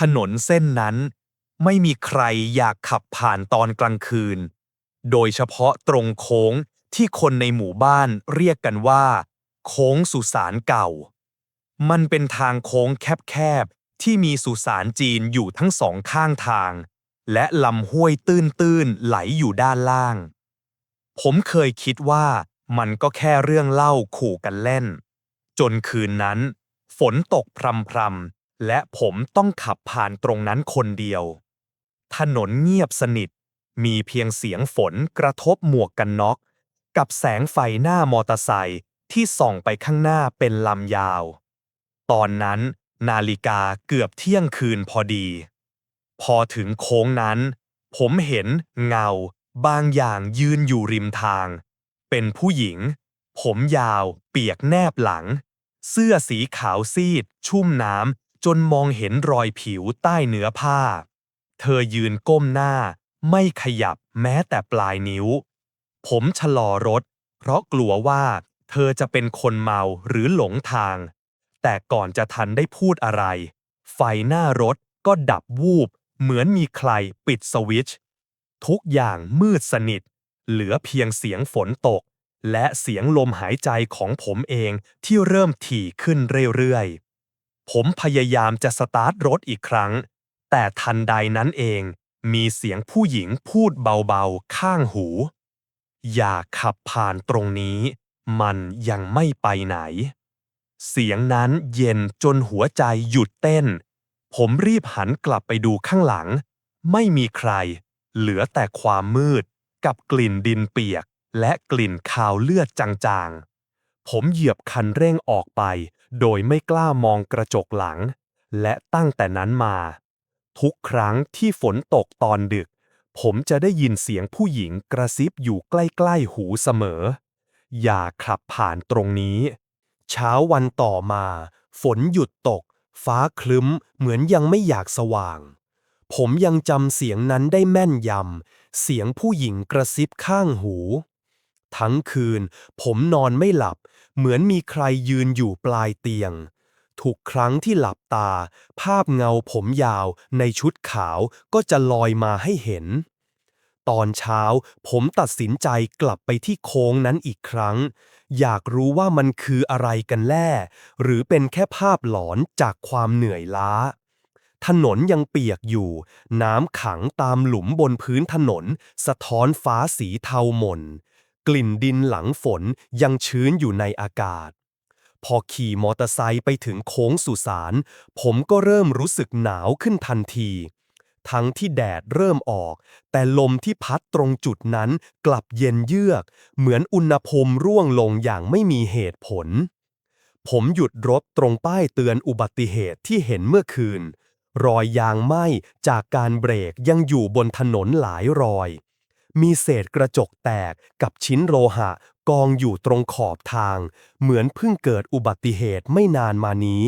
ถนนเส้นนั้น ไม่มีใครอยากขับผ่านตอนกลางคืน โดยเฉพาะตรงโค้งที่คนในหมู่บ้านเรียกกันว่า โค้งสุสานเก่า มันเป็นทางโค้งแคบๆ ที่มีสุสานจีนอยู่ทั้งสองข้างทาง และลำห้วยตื้นๆ ไหลอยู่ด้านล่าง ผมเคยคิดว่ามันก็แค่เรื่องเล่าขู่กันเล่น จนคืนนั้น ฝนตกพรำๆ และผมต้องขับผ่านตรงนั้นคนเดียว ถนนเงียบสนิท มีเพียงเสียงฝนกระทบหมวกกันน็อก กับแสงไฟหน้ามอเตอร์ไซค์ที่ส่องไปข้างหน้าเป็นลำยาว ตอนนั้นนาฬิกาเกือบเที่ยงคืนพอดี พอถึงโค้งนั้น ผมเห็นเงา บางอย่างยืนอยู่ริมทาง เป็นผู้หญิง ผมยาว เปียกแนบหลัง เสื้อสีขาวซีด ชุ่มน้ำ จนมองเห็นรอยผิวใต้เนื้อผ้า เธอยืนก้มหน้า ไม่ขยับแม้แต่ปลายนิ้ว ผมชะลอรถ เพราะกลัวว่า เธอจะเป็นคนเมาหรือหลงทาง แต่ก่อนจะทันได้พูดอะไร ไฟหน้ารถก็ดับวูบ เหมือนมีใครปิดสวิตช์ทุกอย่างมืดสนิท เหลือเพียงเสียงฝนตก และเสียงลมหายใจของผมเองที่เริ่มถี่ขึ้นเรื่อยๆ ผมพยายามจะสตาร์ทรถอีกครั้ง แต่ทันใดนั้นเอง มีเสียงผู้หญิงพูดเบาๆ ข้างหู อย่าขับผ่านตรงนี้ มันยังไม่ไปไหน เสียงนั้นเย็นจนหัวใจหยุดเต้น ผมรีบหันกลับไปดูข้างหลัง ไม่มีใคร เหลือแต่ความมืด กับกลิ่นดินเปียก และกลิ่นคาวเลือดจางๆ ผมเหยียบคันเร่งออกไป โดยไม่กล้ามองกระจกหลัง และตั้งแต่นั้นมา ทุกครั้งที่ฝนตกตอนดึก ผมจะได้ยินเสียงผู้หญิงกระซิบอยู่ใกล้ๆหูเสมอ อย่าขับผ่านตรงนี้ เช้าวันต่อมา ฝนหยุดตก ฟ้าคลึ้มเหมือนยังไม่อยากสว่าง ผมยังจำเสียงนั้นได้แม่นยำเสียงผู้หญิงกระซิบข้างหู ทั้งคืนผมนอนไม่หลับ เหมือนมีใครยืนอยู่ปลายเตียง ทุกครั้งที่หลับตา ภาพเงาผมยาวในชุดขาวก็จะลอยมาให้เห็น ตอนเช้าผมตัดสินใจกลับไปที่โค้งนั้นอีกครั้ง อยากรู้ว่ามันคืออะไรกันแน่ หรือเป็นแค่ภาพหลอนจากความเหนื่อยล้าถนนยังเปียกอยู่ น้ำขังตามหลุมบนพื้นถนน สะท้อนฟ้าสีเทาหม่น กลิ่นดินหลังฝนยังชื้นอยู่ในอากาศ พอขี่มอเตอร์ไซค์ไปถึงโค้งสุสาน ผมก็เริ่มรู้สึกหนาวขึ้นทันที ทั้งที่แดดเริ่มออก แต่ลมที่พัดตรงจุดนั้นกลับเย็นเยือก เหมือนอุณหภูมิร่วงลงอย่างไม่มีเหตุผล ผมหยุดรถตรงป้ายเตือนอุบัติเหตุที่เห็นเมื่อคืน รอยยางไหม้จากการเบรกยังอยู่บนถนนหลายรอย มีเศษกระจกแตกกับชิ้นโลหะกองอยู่ตรงขอบทาง เหมือนเพิ่งเกิดอุบัติเหตุไม่นานมานี้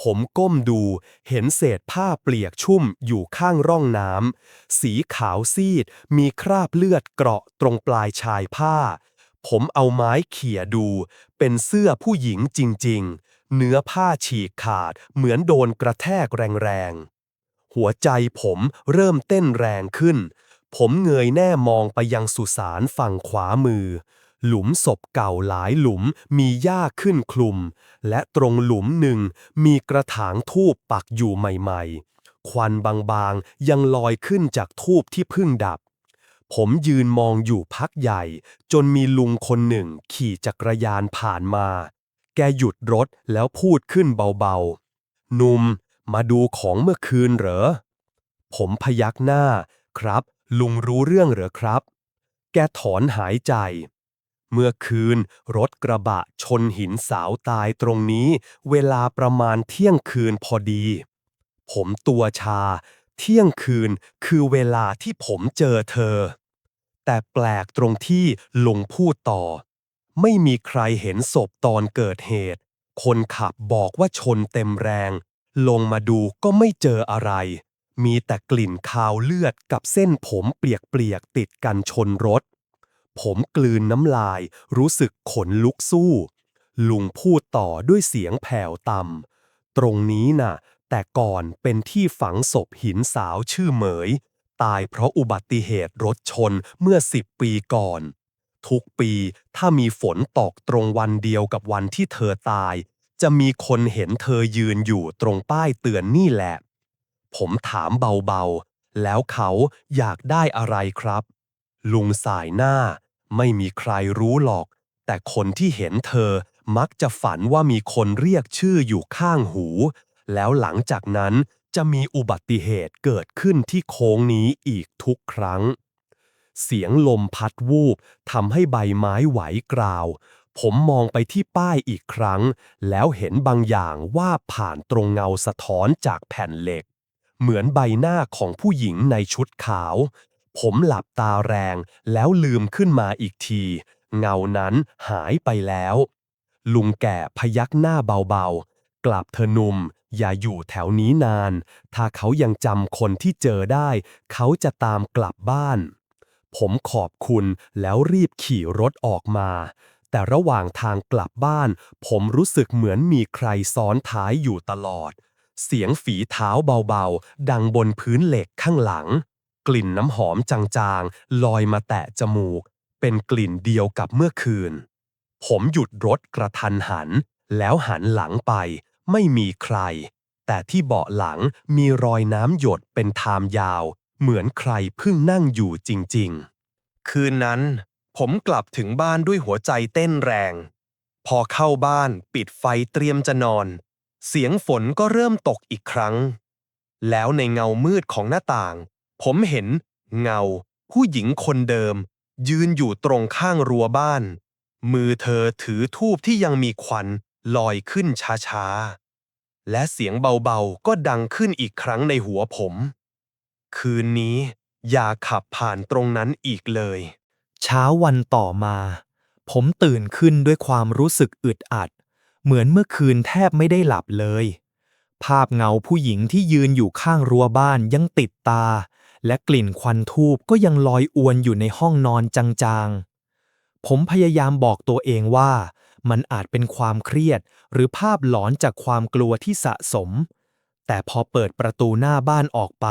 ผมก้มดูเห็นเศษผ้าเปียกชุ่มอยู่ข้างร่องน้ำสีขาวซีดมีคราบเลือดเกราะตรงปลายชายผ้า ผมเอาไม้เขี่ยดู เป็นเสื้อผู้หญิงจริง ๆ เนื้อผ้าฉีกขาดเหมือนโดนกระแทกแรงๆหัวใจผมเริ่มเต้นแรงขึ้น ผมเงยแน่มองไปยังสุสานฝั่งขวามือ หลุมศพเก่าหลายหลุมมีหญ้าขึ้นคลุม และตรงหลุมหนึ่งมีกระถางทูบปักอยู่ใหม่ๆ ควันบางๆ ยังลอยขึ้นจากทูบที่เพิ่งดับ ผมยืนมองอยู่พักใหญ่ จนมีลุงคนหนึ่งขี่จักรยานผ่านมา แกหยุดรถแล้วพูดขึ้นเบาๆ นุ่มมาดูของเมื่อคืนเหรอ ผมพยักหน้าครับ ลุงรู้เรื่องเหรอครับ แกถอนหายใจ เมื่อคืนรถกระบะชนหินสาวตายตรงนี้ เวลาประมาณเที่ยงคืนพอดี ผมตัวชา เที่ยงคืนคือเวลาที่ผมเจอเธอ แต่แปลกตรงที่ลุงพูดต่อ ไม่มีใครเห็นศพตอนเกิดเหตุ คนขับบอกว่าชนเต็มแรง ลงมาดูก็ไม่เจออะไร มีแต่กลิ่นคาวเลือดกับเส้นผมเปียกๆติดกันชนรถ ผมกลืนน้ำลายรู้สึกขนลุกสู้ ลุงพูดต่อด้วยเสียงแผ่วต่ำตรงนี้น่ะ แต่ก่อนเป็นที่ฝังศพหินสาวชื่อเหมย ตายเพราะอุบัติเหตุรถชนเมื่อสิบปีก่อน ทุกปีถ้ามีฝนตกตรงวันเดียวกับวันที่เธอตาย จะมีคนเห็นเธอยืนอยู่ตรงป้ายเตือนนี่แหละ ผมถามเบาๆ แล้วเขาอยากได้อะไรครับ ลุงสายหน้า ไม่มีใครรู้หรอก แต่คนที่เห็นเธอมักจะฝันว่ามีคนเรียกชื่ออยู่ข้างหู แล้วหลังจากนั้นจะมีอุบัติเหตุเกิดขึ้นที่โค้งนี้อีกทุกครั้ง เสียงลมพัดวูบทำให้ใบไม้ไหวกราว ผมมองไปที่ป้ายอีกครั้ง แล้วเห็นบางอย่างว่าผ่านตรงเงาสะท้อนจากแผ่นเหล็ก เหมือนใบหน้าของผู้หญิงในชุดขาว ผมหลับตาแรงแล้วลืมขึ้นมาอีกที เงานั้นหายไปแล้ว ลุงแก่พยักหน้าเบาๆ กลับเธอหนุ่ม อย่าอยู่แถวนี้นาน ถ้าเขายังจำคนที่เจอได้ เขาจะตามกลับบ้าน ผมขอบคุณแล้วรีบขี่รถออกมาแต่ระหว่างทางกลับบ้าน ผมรู้สึกเหมือนมีใครซ้อนท้ายอยู่ตลอด เสียงฝีเท้าเบาๆ ดังบนพื้นเหล็กข้างหลัง กลิ่นน้ำหอมจางๆ ลอยมาแตะจมูก เป็นกลิ่นเดียวกับเมื่อคืน ผมหยุดรถกระทันหัน แล้วหันหลังไป ไม่มีใคร แต่ที่เบาะหลังมีรอยน้ำหยดเป็นทามยาว เหมือนใครเพิ่งนั่งอยู่จริงๆ คืนนั้น ผมกลับถึงบ้านด้วยหัวใจเต้นแรง พอเข้าบ้านปิดไฟเตรียมจะนอน เสียงฝนก็เริ่มตกอีกครั้ง แล้วในเงามืดของหน้าต่าง ผมเห็นเงา ผู้หญิงคนเดิม ยืนอยู่ตรงข้างรั้วบ้าน มือเธอถือทูบที่ยังมีควันลอยขึ้นช้าๆ และเสียงเบาๆ ก็ดังขึ้นอีกครั้งในหัวผม คืนนี้อย่าขับผ่านตรงนั้นอีกเลย เช้าวันต่อมา ผมตื่นขึ้นด้วยความรู้สึกอึดอัด เหมือนเมื่อคืนแทบไม่ได้หลับเลย ภาพเงาผู้หญิงที่ยืนอยู่ข้างรั้วบ้านยังติดตา และกลิ่นควันทูบก็ยังลอยอวนอยู่ในห้องนอนจางๆ ผมพยายามบอกตัวเองว่า มันอาจเป็นความเครียด หรือภาพหลอนจากความกลัวที่สะสม แต่พอเปิดประตูหน้าบ้านออกไป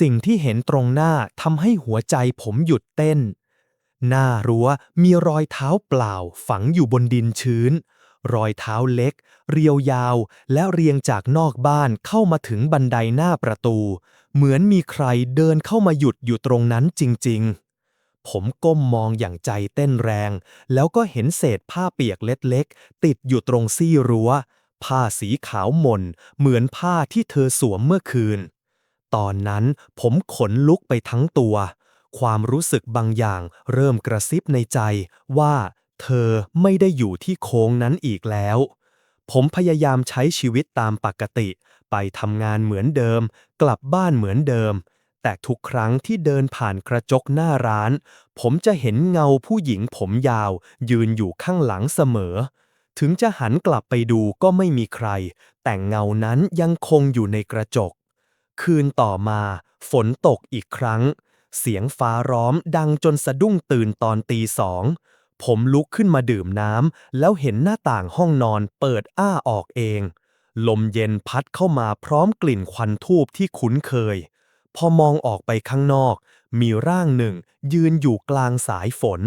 สิ่งที่เห็นตรงหน้าทำให้หัวใจผมหยุดเต้นหน้ารั้วมีรอยเท้าเปล่าฝังอยู่บนดินชื้น รอยเท้าเล็ก เรียวยาว และเรียงจากนอกบ้านเข้ามาถึงบันไดหน้าประตู เหมือนมีใครเดินเข้ามาหยุดอยู่ตรงนั้นจริง ๆ ผมก้มมองอย่างใจเต้นแรง แล้วก็เห็นเศษผ้าเปียกเล็กๆ ติดอยู่ตรงซี่รั้ว ผ้าสีขาวหม่น เหมือนผ้าที่เธอสวมเมื่อคืน ตอนนั้นผมขนลุกไปทั้งตัว ความรู้สึกบางอย่างเริ่มกระซิบในใจว่า เธอไม่ได้อยู่ที่โค้งนั้นอีกแล้ว ผมพยายามใช้ชีวิตตามปกติ ไปทำงานเหมือนเดิม กลับบ้านเหมือนเดิม แต่ทุกครั้งที่เดินผ่านกระจกหน้าร้าน ผมจะเห็นเงาผู้หญิงผมยาว ยืนอยู่ข้างหลังเสมอ ถึงจะหันกลับไปดูก็ไม่มีใคร แต่เงานั้นยังคงอยู่ในกระจก คืนต่อมา ฝนตกอีกครั้งเสียงฟ้าร้อมดังจนสะดุ้งตื่นตอนตีสอง ผมลุกขึ้นมาดื่มน้ำแล้วเห็นหน้าต่างห้องนอนเปิดอ้าออกเอง ลมเย็นพัดเข้ามาพร้อมกลิ่นควันทูบที่คุ้นเคย พอมองออกไปข้างนอก มีร่างหนึ่งยืนอยู่กลางสายฝน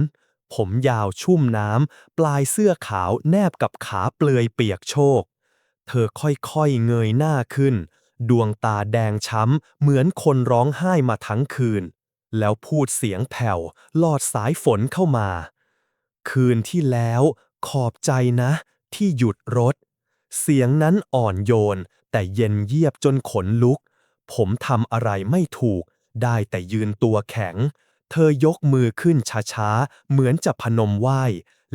ผมยาวชุ่มน้ำ ปลายเสื้อขาวแนบกับขาเปลือยเปียกโชก เธอค่อยๆเงยหน้าขึ้น ดวงตาแดงช้ำเหมือนคนร้องไห้มาทั้งคืน แล้วพูดเสียงแผ่วลอดสายฝนเข้ามา คืนที่แล้วขอบใจนะ ที่หยุดรถ เสียงนั้นอ่อนโยน แต่เย็นเยียบจนขนลุก ผมทำอะไรไม่ถูก ได้แต่ยืนตัวแข็ง เธอยกมือขึ้นช้าๆ เหมือนจะพนมไหว้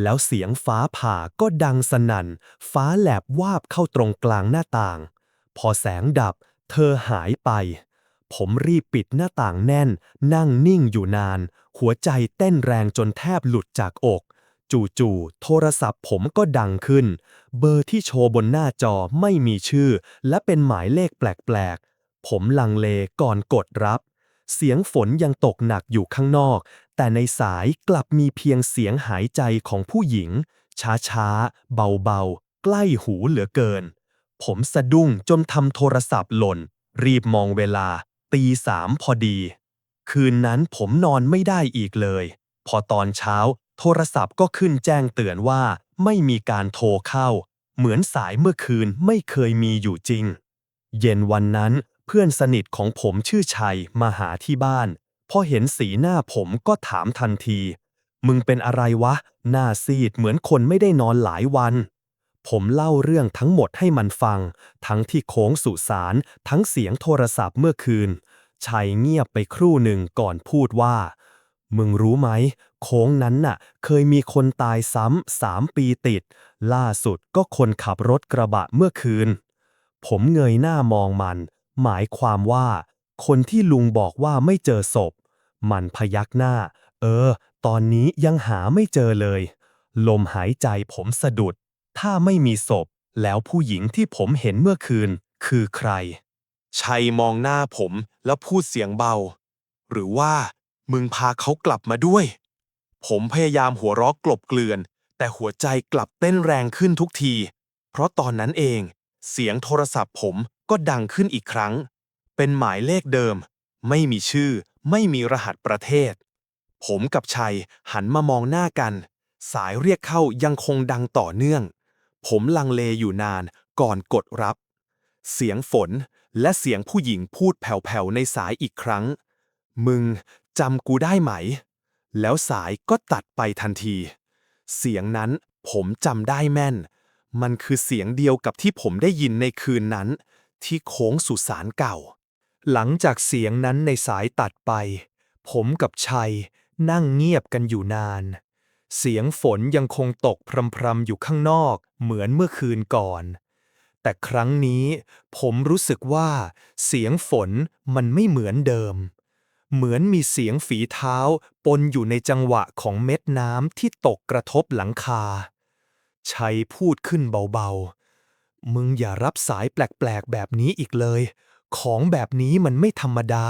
แล้วเสียงฟ้าผ่าก็ดังสนั่น ฟ้าแหลบวาบเข้าตรงกลางหน้าต่าง พอแสงดับ เธอหายไป ผมรีบปิดหน้าต่างแน่น นั่งนิ่งอยู่นาน หัวใจเต้นแรงจนแทบหลุดจากอก จู่ๆ โทรศัพท์ผมก็ดังขึ้น เบอร์ที่โชว์บนหน้าจอไม่มีชื่อ และเป็นหมายเลขแปลกๆ ผมลังเลก่อนกดรับ เสียงฝนยังตกหนักอยู่ข้างนอก แต่ในสายกลับมีเพียงเสียงหายใจของผู้หญิง ช้าๆ เบาๆ ใกล้หูเหลือเกิน ผมสะดุ้งจนทำโทรศัพท์หล่น รีบมองเวลา ตีสามพอดี คืนนั้นผมนอนไม่ได้อีกเลย พอตอนเช้า โทรศัพท์ก็ขึ้นแจ้งเตือนว่าไม่มีการโทรเข้า เหมือนสายเมื่อคืนไม่เคยมีอยู่จริง เย็นวันนั้นเพื่อนสนิทของผมชื่อชัยมาหาที่บ้าน พอเห็นสีหน้าผมก็ถามทันที มึงเป็นอะไรวะ หน้าซีดเหมือนคนไม่ได้นอนหลายวันผมเล่าเรื่องทั้งหมดให้มันฟัง ทั้งที่โค้งสุสานทั้งเสียงโทรศัพท์เมื่อคืน ชัยเงียบไปครู่หนึ่งก่อนพูดว่า มึงรู้ไหม โค้งนั้นน่ะ เคยมีคนตายซ้ำสามปีติด ล่าสุดก็คนขับรถกระบะเมื่อคืน ผมเงยหน้ามองมัน หมายความว่า คนที่ลุงบอกว่าไม่เจอศพ มันพยักหน้า เออ ตอนนี้ยังหาไม่เจอเลย ลมหายใจผมสะดุด ถ้าไม่มีศพ แล้วผู้หญิงที่ผมเห็นเมื่อคืน คือใคร ชัยมองหน้าผมแล้วพูดเสียงเบา หรือว่า มึงพาเขากลับมาด้วย ผมพยายามหัวเราะกลบเกลื่อน แต่หัวใจกลับเต้นแรงขึ้นทุกที เพราะตอนนั้นเอง เสียงโทรศัพท์ผมก็ดังขึ้นอีกครั้ง เป็นหมายเลขเดิม ไม่มีชื่อ ไม่มีรหัสประเทศ ผมกับชัยหันมามองหน้ากัน สายเรียกเข้ายังคงดังต่อเนื่อง ผมลังเลอยู่นานก่อนกดรับ เสียงฝนและเสียงผู้หญิงพูดแผ่วๆในสายอีกครั้ง มึง จำกูได้ไหม แล้วสายก็ตัดไปทันที เสียงนั้นผมจำได้แม่น มันคือเสียงเดียวกับที่ผมได้ยินในคืนนั้น ที่โค้งสุสานเก่า หลังจากเสียงนั้นในสายตัดไป ผมกับชัยนั่งเงียบกันอยู่นาน เสียงฝนยังคงตกพรำๆอยู่ข้างนอกเหมือนเมื่อคืนก่อน แต่ครั้งนี้ผมรู้สึกว่าเสียงฝนมันไม่เหมือนเดิม เหมือนมีเสียงฝีเท้าปนอยู่ในจังหวะของเม็ดน้ำที่ตกกระทบหลังคา ชัยพูดขึ้นเบาๆ มึงอย่ารับสายแปลกๆแบบนี้อีกเลย ของแบบนี้มันไม่ธรรมดา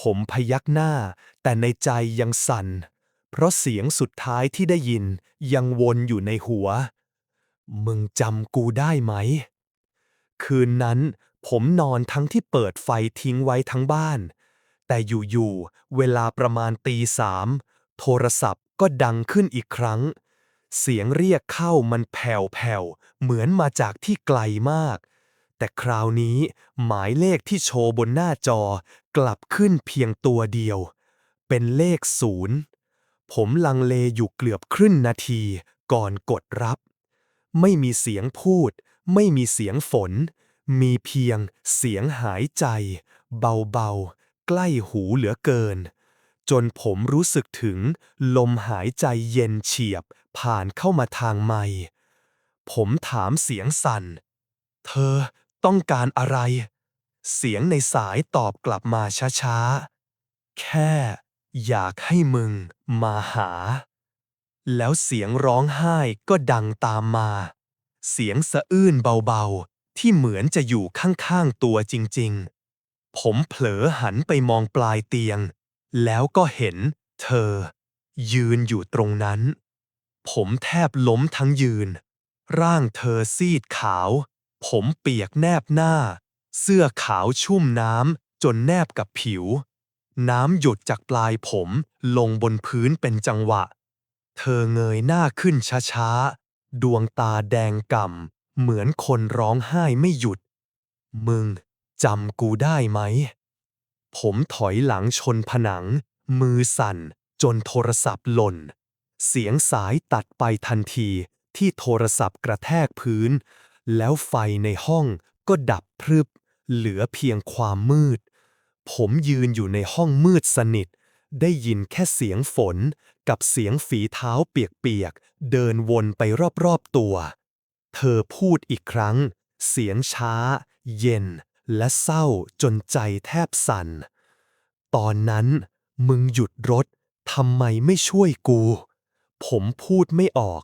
ผมพยักหน้า แต่ในใจยังสั่น เพราะเสียงสุดท้ายที่ได้ยินยังวนอยู่ในหัว มึงจำกูได้ไหม คืนนั้นผมนอนทั้งที่เปิดไฟทิ้งไว้ทั้งบ้าน แต่อยู่ๆ เวลาประมาณตีสามโทรศัพท์ก็ดังขึ้นอีกครั้ง เสียงเรียกเข้ามันแผ่วๆ เหมือนมาจากที่ไกลมาก แต่คราวนี้หมายเลขที่โชว์บนหน้าจอกลับขึ้นเพียงตัวเดียว เป็นเลขศูนย์ผมลังเลอยู่เกือบครึ่งนาทีก่อนกดรับ ไม่มีเสียงพูด ไม่มีเสียงฝน มีเพียงเสียงหายใจ เบาๆ ใกล้หูเหลือเกิน จนผมรู้สึกถึงลมหายใจเย็นเฉียบผ่านเข้ามาทางไมค์ผมถามเสียงสั่น เธอต้องการอะไร เสียงในสายตอบกลับมาช้าๆ แค่อยากให้มึงมาหา แล้วเสียงร้องไห้ก็ดังตามมา เสียงสะอื้นเบาๆ ที่เหมือนจะอยู่ข้างๆตัวจริงๆ ผมเผลอหันไปมองปลายเตียง แล้วก็เห็น เธอ ยืนอยู่ตรงนั้น ผมแทบล้มทั้งยืน ร่างเธอซีดขาว ผมเปียกแนบหน้า เสื้อขาวชุ่มน้ำจนแนบกับผิว น้ำหยดจากปลายผมลงบนพื้นเป็นจังหวะ เธอเงยหน้าขึ้นช้าๆ ดวงตาแดงก่ำเหมือนคนร้องไห้ไม่หยุด มึง จำกูได้ไหม ผมถอยหลังชนผนัง มือสั่น จนโทรศัพท์หล่น เสียงสายตัดไปทันทีที่โทรศัพท์กระแทกพื้น แล้วไฟในห้องก็ดับพรึบ เหลือเพียงความมืด ผมยืนอยู่ในห้องมืดสนิท ได้ยินแค่เสียงฝนกับเสียงฝีเท้าเปียกๆ เดินวนไปรอบๆตัว เธอพูดอีกครั้ง เสียงช้า เย็น และเศร้าจนใจแทบสั่น ตอนนั้นมึงหยุดรถทำไมไม่ช่วยกู ผมพูดไม่ออก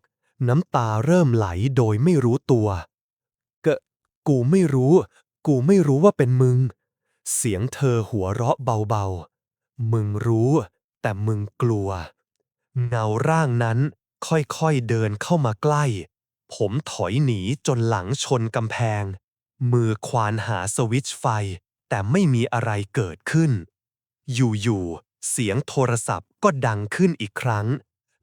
น้ำตาเริ่มไหลโดยไม่รู้ตัว กะ กูไม่รู้ กูไม่รู้ว่าเป็นมึง เสียงเธอหัวเราะเบาๆ มึงรู้ แต่มึงกลัว เงาร่างนั้นค่อยๆเดินเข้ามาใกล้ ผมถอยหนีจนหลังชนกำแพง มือควานหาสวิตช์ไฟ แต่ไม่มีอะไรเกิดขึ้น อยู่ๆ เสียงโทรศัพท์ก็ดังขึ้นอีกครั้ง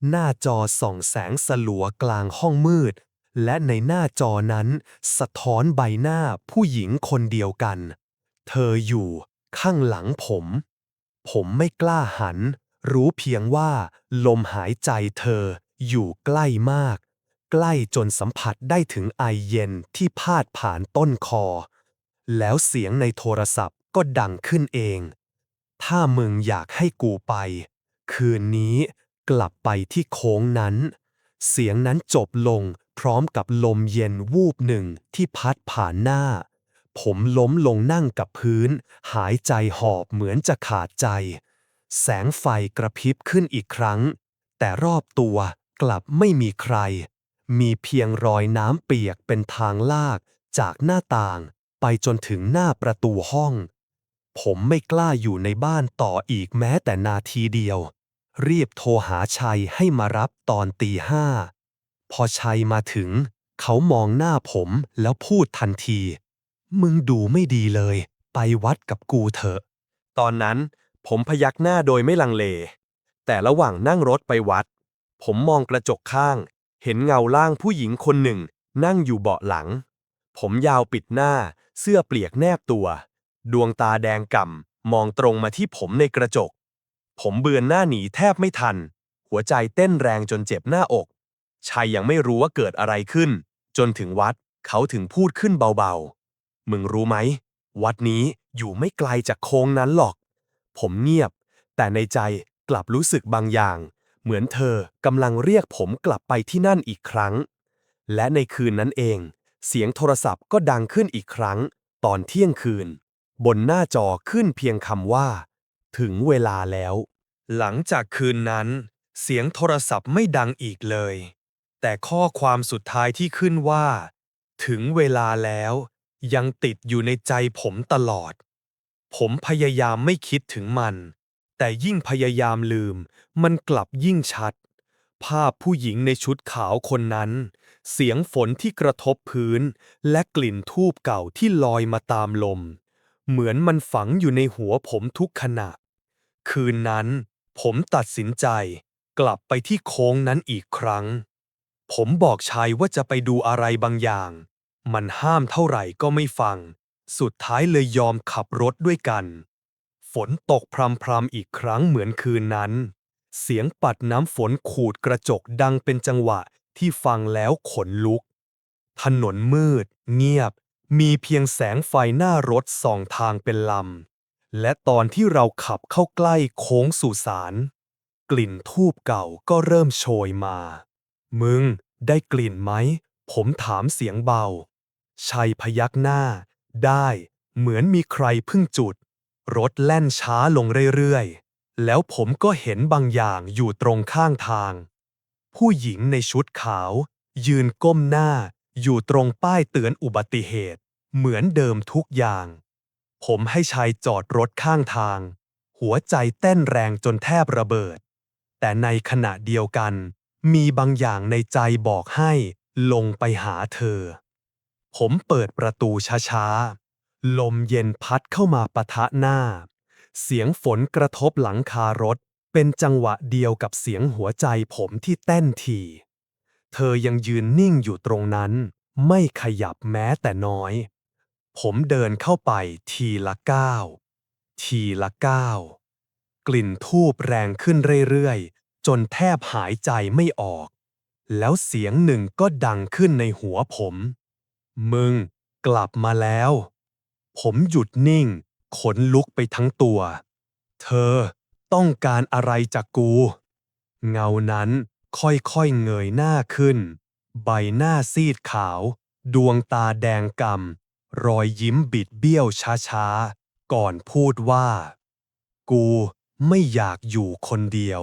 หน้าจอส่องแสงสลัวกลางห้องมืด และในหน้าจอนั้นสะท้อนใบหน้าผู้หญิงคนเดียวกัน เธออยู่ข้างหลังผม ผมไม่กล้าหัน รู้เพียงว่า ลมหายใจเธออยู่ใกล้มาก ใกล้จนสัมผัสได้ถึงไอเย็นที่พาดผ่านต้นคอ แล้วเสียงในโทรศัพท์ก็ดังขึ้นเอง ถ้ามึงอยากให้กูไป คืนนี้กลับไปที่โค้งนั้น เสียงนั้นจบลงพร้อมกับลมเย็นวูบหนึ่งที่พัดผ่านหน้า ผมล้มลงนั่งกับพื้น หายใจหอบเหมือนจะขาดใจ แสงไฟกระพริบขึ้นอีกครั้ง แต่รอบตัวกลับไม่มีใคร มีเพียงรอยน้ำเปียกเป็นทางลากจากหน้าต่างไปจนถึงหน้าประตูห้อง ผมไม่กล้าอยู่ในบ้านต่ออีกแม้แต่นาทีเดียว รีบโทรหาชัยให้มารับตอนตีห้า พอชัยมาถึง เขามองหน้าผมแล้วพูดทันที มึงดูไม่ดีเลย ไปวัดกับกูเถอะ ตอนนั้นผมพยักหน้าโดยไม่ลังเล แต่ระหว่างนั่งรถไปวัด ผมมองกระจกข้าง เห็นเงาล่างผู้หญิงคนหนึ่ง นั่งอยู่เบาะหลัง ผมยาวปิดหน้า เสื้อเปียกแนบตัว ดวงตาแดงก่ำมองตรงมาที่ผมในกระจก ผมเบือนหน้าหนีแทบไม่ทัน หัวใจเต้นแรงจนเจ็บหน้าอกชัยยังไม่รู้ว่าเกิดอะไรขึ้น จนถึงวัดเขาถึงพูดขึ้นเบาๆ มึงรู้ไหม วัดนี้อยู่ไม่ไกลจากโค้งนั้นหรอก ผมเงียบ แต่ในใจกลับรู้สึกบางอย่าง เหมือนเธอกำลังเรียกผมกลับไปที่นั่นอีกครั้ง และในคืนนั้นเอง เสียงโทรศัพท์ก็ดังขึ้นอีกครั้ง ตอนเที่ยงคืน บนหน้าจอขึ้นเพียงคำว่า ถึงเวลาแล้ว หลังจากคืนนั้น เสียงโทรศัพท์ไม่ดังอีกเลย แต่ข้อความสุดท้ายที่ขึ้นว่า ถึงเวลาแล้ว ยังติดอยู่ในใจผมตลอด ผมพยายามไม่คิดถึงมัน แต่ยิ่งพยายามลืม มันกลับยิ่งชัด ภาพผู้หญิงในชุดขาวคนนั้น เสียงฝนที่กระทบพื้น และกลิ่นทูบเก่าที่ลอยมาตามลม เหมือนมันฝังอยู่ในหัวผมทุกขณะ คืนนั้นผมตัดสินใจ กลับไปที่โค้งนั้นอีกครั้ง ผมบอกชายว่าจะไปดูอะไรบางอย่าง มันห้ามเท่าไหร่ก็ไม่ฟัง สุดท้ายเลยยอมขับรถด้วยกัน ฝนตกพรำๆอีกครั้งเหมือนคืนนั้น เสียงปัดน้ำฝนขูดกระจกดังเป็นจังหวะที่ฟังแล้วขนลุก ถนนมืด เงียบ มีเพียงแสงไฟหน้ารถส่องทางเป็นลำ และตอนที่เราขับเข้าใกล้โค้งสู่ศาลกลิ่นทูบเก่าก็เริ่มโชยมา มึงได้กลิ่นไหม ผมถามเสียงเบา ชัยพยักหน้า ได้ เหมือนมีใครเพิ่งจุด รถแล่นช้าลงเรื่อยๆ แล้วผมก็เห็นบางอย่างอยู่ตรงข้างทาง ผู้หญิงในชุดขาว ยืนก้มหน้า อยู่ตรงป้ายเตือนอุบัติเหตุ เหมือนเดิมทุกอย่าง ผมให้ชายจอดรถข้างทาง หัวใจเต้นแรงจนแทบระเบิด แต่ในขณะเดียวกัน มีบางอย่างในใจบอกให้ ลงไปหาเธอ ผมเปิดประตูช้าๆ ลมเย็นพัดเข้ามาปะทะหน้า เสียงฝนกระทบหลังคารถ เป็นจังหวะเดียวกับเสียงหัวใจผมที่เต้นที เธอยังยืนนิ่งอยู่ตรงนั้น ไม่ขยับแม้แต่น้อย ผมเดินเข้าไปทีละก้าวทีละก้าวกลิ่นทูบแรงขึ้นเรื่อยๆ จนแทบหายใจไม่ออก แล้วเสียงหนึ่งก็ดังขึ้นในหัวผม มึง กลับมาแล้ว ผมหยุดนิ่ง ขนลุกไปทั้งตัว เธอต้องการอะไรจากกู เงานั้นค่อยๆเงยหน้าขึ้น ใบหน้าซีดขาว ดวงตาแดงกำรอยยิ้มบิดเบี้ยวช้าๆ ก่อนพูดว่า กูไม่อยากอยู่คนเดียว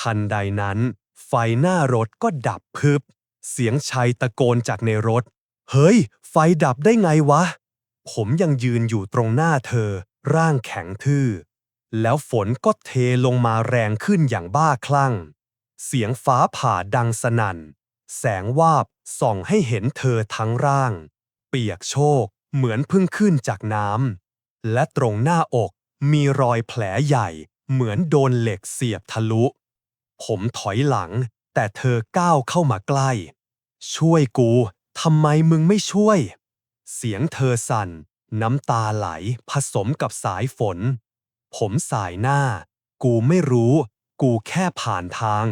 ทันใดนั้น ไฟหน้ารถก็ดับพึบ เสียงชัยตะโกนจากในรถ เฮ้ย ไฟดับได้ไงวะ ผมยังยืนอยู่ตรงหน้าเธอ ร่างแข็งทื่อ แล้วฝนก็เทลงมาแรงขึ้นอย่างบ้าคลั่ง เสียงฟ้าผ่าดังสนั่น แสงวาบส่องให้เห็นเธอทั้งร่าง เปียกโชกเหมือนเพิ่งขึ้นจากน้ำและตรงหน้าอกมีรอยแผลใหญ่ เหมือนโดนเหล็กเสียบทะลุ ผมถอยหลัง แต่เธอก้าวเข้ามาใกล้ ช่วยกูทำไมมึงไม่ช่วย เสียงเธอสั่น น้ำตาไหล ผสมกับสายฝน ผมสายหน้า กูไม่รู้ กูแค่ผ่านทาง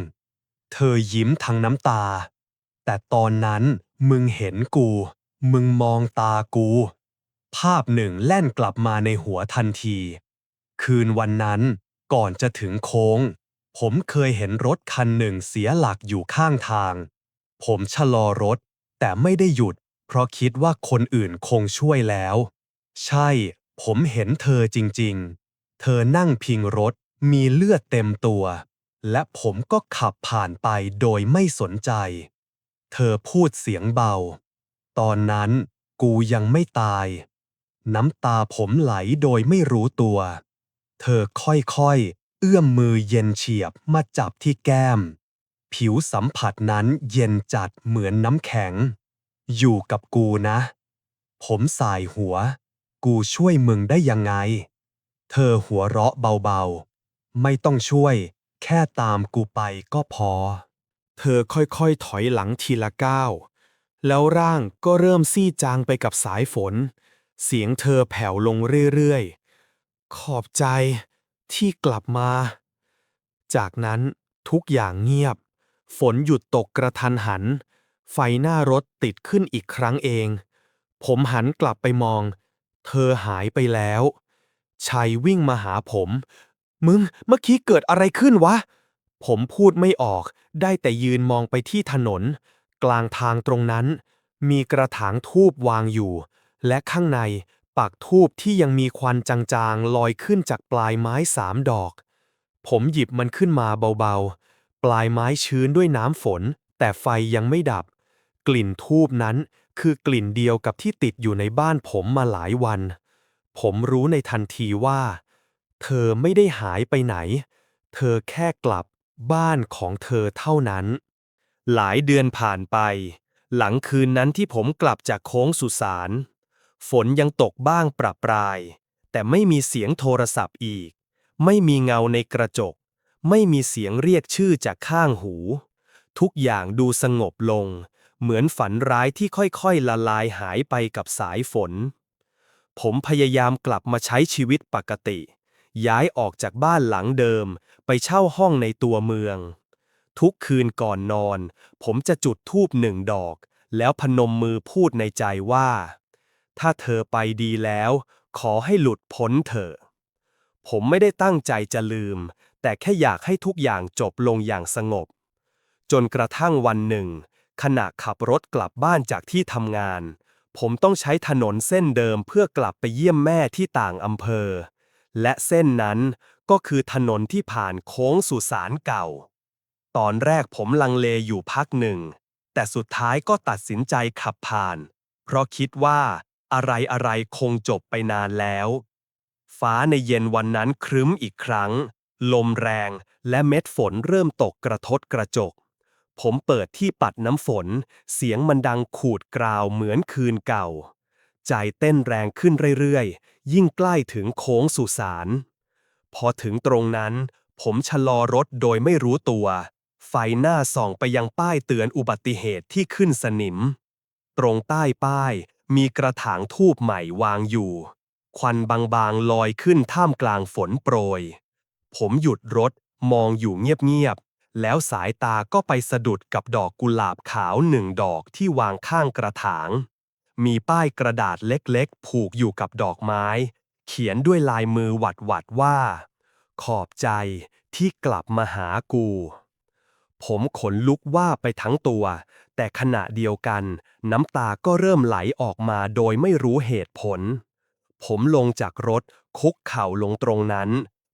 เธอยิ้มทั้งน้ำตา แต่ตอนนั้นมึงเห็นกู มึงมองตากู ภาพหนึ่งแล่นกลับมาในหัวทันที คืนวันนั้นก่อนจะถึงโค้ง ผมเคยเห็นรถคันหนึ่งเสียหลักอยู่ข้างทาง ผมชะลอรถแต่ไม่ได้หยุด เพราะคิดว่าคนอื่นคงช่วยแล้ว ใช่ ผมเห็นเธอจริงๆ เธอนั่งพิงรถ มีเลือดเต็มตัว และผมก็ขับผ่านไปโดยไม่สนใจ เธอพูดเสียงเบา ตอนนั้นกูยังไม่ตาย น้ำตาผมไหลโดยไม่รู้ตัว เธอค่อยๆ เอื้อมมือเย็นเฉียบมาจับที่แก้ม ผิวสัมผัสนั้นเย็นจัดเหมือนน้ำแข็ง อยู่กับกูนะ ผมสายหัว กูช่วยมึงได้ยังไง เธอหัวเราะเบาๆ ไม่ต้องช่วย แค่ตามกูไปก็พอ เธอค่อยๆถอยหลังทีละก้าว แล้วร่างก็เริ่มซี่จางไปกับสายฝน เสียงเธอแผ่วลงเรื่อยๆ ขอบใจที่กลับมา จากนั้นทุกอย่างเงียบ ฝนหยุดตกกระทันหัน ไฟหน้ารถติดขึ้นอีกครั้งเอง ผมหันกลับไปมอง เธอหายไปแล้ว ชัยวิ่งมาหาผม มึง เมื่อกี้เกิดอะไรขึ้นวะ ผมพูดไม่ออก ได้แต่ยืนมองไปที่ถนน กลางทางตรงนั้น มีกระถางทูบวางอยู่ และข้างในปักทูบที่ยังมีควันจางๆ ลอยขึ้นจากปลายไม้สามดอก ผมหยิบมันขึ้นมาเบาๆ ปลายไม้ชื้นด้วยน้ำฝน แต่ไฟยังไม่ดับ กลิ่นทูบนั้น คือกลิ่นเดียวกับที่ติดอยู่ในบ้านผมมาหลายวัน ผมรู้ในทันทีว่า เธอไม่ได้หายไปไหน เธอแค่กลับบ้านของเธอเท่านั้น หลายเดือนผ่านไป หลังคืนนั้นที่ผมกลับจากโค้งสุสานฝนยังตกบ้างประปราย แต่ไม่มีเสียงโทรศัพท์อีก ไม่มีเงาในกระจก ไม่มีเสียงเรียกชื่อจากข้างหู ทุกอย่างดูสงบลง เหมือนฝันร้ายที่ค่อยๆละลายหายไปกับสายฝน ผมพยายามกลับมาใช้ชีวิตปกติ ย้ายออกจากบ้านหลังเดิม ไปเช่าห้องในตัวเมือง ทุกคืนก่อนนอน ผมจะจุดธูปหนึ่งดอก แล้วพนมมือพูดในใจว่า ถ้าเธอไปดีแล้ว ขอให้หลุดพ้นเถอะ ผมไม่ได้ตั้งใจจะลืม แต่แค่อยากให้ทุกอย่างจบลงอย่างสงบจนกระทั่งวันหนึ่ง ขณะขับรถกลับบ้านจากที่ทำงาน ผมต้องใช้ถนนเส้นเดิมเพื่อกลับไปเยี่ยมแม่ที่ต่างอำเภอ และเส้นนั้นก็คือถนนที่ผ่านโค้งสุสานเก่า ตอนแรกผมลังเลอยู่พักหนึ่ง แต่สุดท้ายก็ตัดสินใจขับผ่าน เพราะคิดว่าอะไรอะไรคงจบไปนานแล้ว ฟ้าในเย็นวันนั้นครึ้มอีกครั้ง ลมแรงและเม็ดฝนเริ่มตกกระทบกระจก ผมเปิดที่ปัดน้ำฝน เสียงมันดังขูดกราวเหมือนคืนเก่า ใจเต้นแรงขึ้นเรื่อยๆ ยิ่งใกล้ถึงโค้งสุสาน พอถึงตรงนั้น ผมชะลอรถโดยไม่รู้ตัว ไฟหน้าส่องไปยังป้ายเตือนอุบัติเหตุที่ขึ้นสนิม ตรงใต้ป้ายมีกระถางทูบใหม่วางอยู่ ควันบางๆลอยขึ้นท่ามกลางฝนโปรย ผมหยุดรถมองอยู่เงียบๆ แล้วสายตาก็ไปสะดุดกับดอกกุหลาบขาวหนึ่งดอกที่วางข้างกระถาง มีป้ายกระดาษเล็กๆ ผูกอยู่กับดอกไม้ เขียนด้วยลายมือหวัดๆว่า ขอบใจที่กลับมาหากู ผมขนลุกว่าไปทั้งตัว แต่ขณะเดียวกัน น้ำตาก็เริ่มไหลออกมาโดยไม่รู้เหตุผล ผมลงจากรถคุกเข่าลงตรงนั้น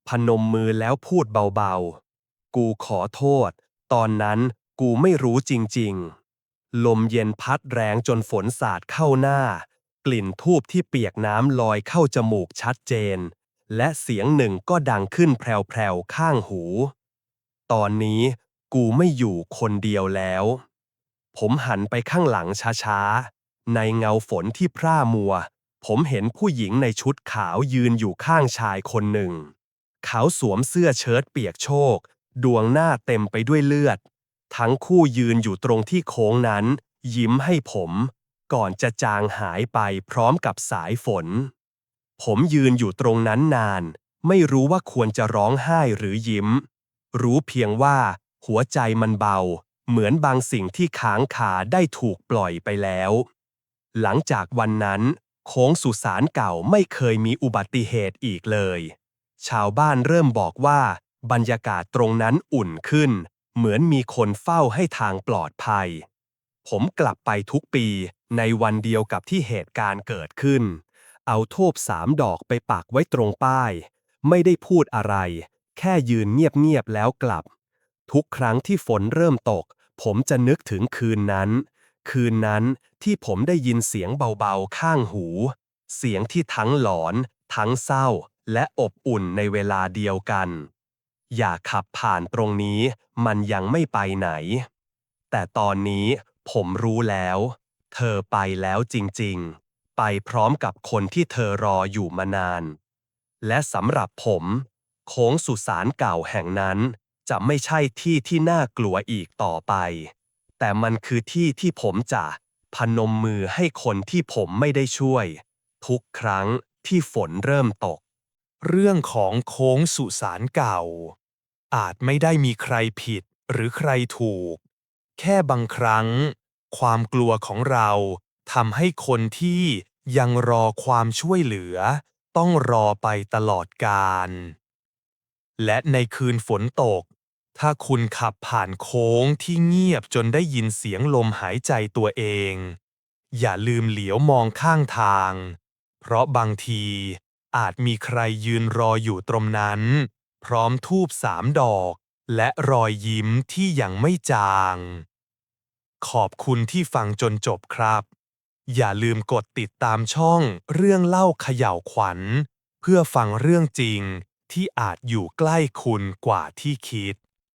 พนมมือแล้วพูดเบาๆ กูขอโทษ ตอนนั้นกูไม่รู้จริงๆ ลมเย็นพัดแรงจนฝนสาดเข้าหน้า กลิ่นทูบที่เปียกน้ำลอยเข้าจมูกชัดเจน และเสียงหนึ่งก็ดังขึ้นแพรวๆข้างหู ตอนนี้กูไม่อยู่คนเดียวแล้ว ผมหันไปข้างหลังช้าๆ ในเงาฝนที่พร่ามัว ผมเห็นผู้หญิงในชุดขาวยืนอยู่ข้างชายคนหนึ่ง เขาสวมเสื้อเชิ้ตเปียกโชก ดวงหน้าเต็มไปด้วยเลือด ทั้งคู่ยืนอยู่ตรงที่โค้งนั้น ยิ้มให้ผม ก่อนจะจางหายไปพร้อมกับสายฝน ผมยืนอยู่ตรงนั้นนาน ไม่รู้ว่าควรจะร้องไห้หรือยิ้ม รู้เพียงว่า หัวใจมันเบา เหมือนบางสิ่งที่ค้างคาได้ถูกปล่อยไปแล้ว หลังจากวันนั้นโค้งสุสานเก่าไม่เคยมีอุบัติเหตุอีกเลย ชาวบ้านเริ่มบอกว่า บรรยากาศตรงนั้นอุ่นขึ้น เหมือนมีคนเฝ้าให้ทางปลอดภัย ผมกลับไปทุกปีในวันเดียวกับที่เหตุการณ์เกิดขึ้น เอาทูบสามดอกไปปักไว้ตรงป้าย ไม่ได้พูดอะไร แค่ยืนเงียบๆแล้วกลับ ทุกครั้งที่ฝนเริ่มตก ผมจะนึกถึงคืนนั้น คืนนั้นที่ผมได้ยินเสียงเบาๆข้างหู เสียงที่ทั้งหลอน ทั้งเศร้า และอบอุ่นในเวลาเดียวกัน อย่าขับผ่านตรงนี้มันยังไม่ไปไหน แต่ตอนนี้ผมรู้แล้ว เธอไปแล้วจริงๆ ไปพร้อมกับคนที่เธอรออยู่มานาน และสำหรับผม โค้งสุสานเก่าแห่งนั้น จะไม่ใช่ที่ที่น่ากลัวอีกต่อไป แต่มันคือที่ที่ผมจะพนมมือให้คนที่ผมไม่ได้ช่วย ทุกครั้งที่ฝนเริ่มตก เรื่องของโค้งสุสานเก่า อาจไม่ได้มีใครผิดหรือใครถูก แค่บางครั้ง ความกลัวของเราทำให้คนที่ยังรอความช่วยเหลือ ต้องรอไปตลอดกาลและในคืนฝนตก ถ้าคุณขับผ่านโค้งที่เงียบจนได้ยินเสียงลมหายใจตัวเอง อย่าลืมเหลียวมองข้างทาง เพราะบางทีอาจมีใครยืนรออยู่ตรงนั้น พร้อมทูบสามดอก และรอยยิ้มที่ยังไม่จาง ขอบคุณที่ฟังจนจบครับ อย่าลืมกดติดตามช่องเรื่องเล่าเขย่าวขวัญ เพื่อฟังเรื่องจริงที่อาจอยู่ใกล้คุณกว่าที่คิด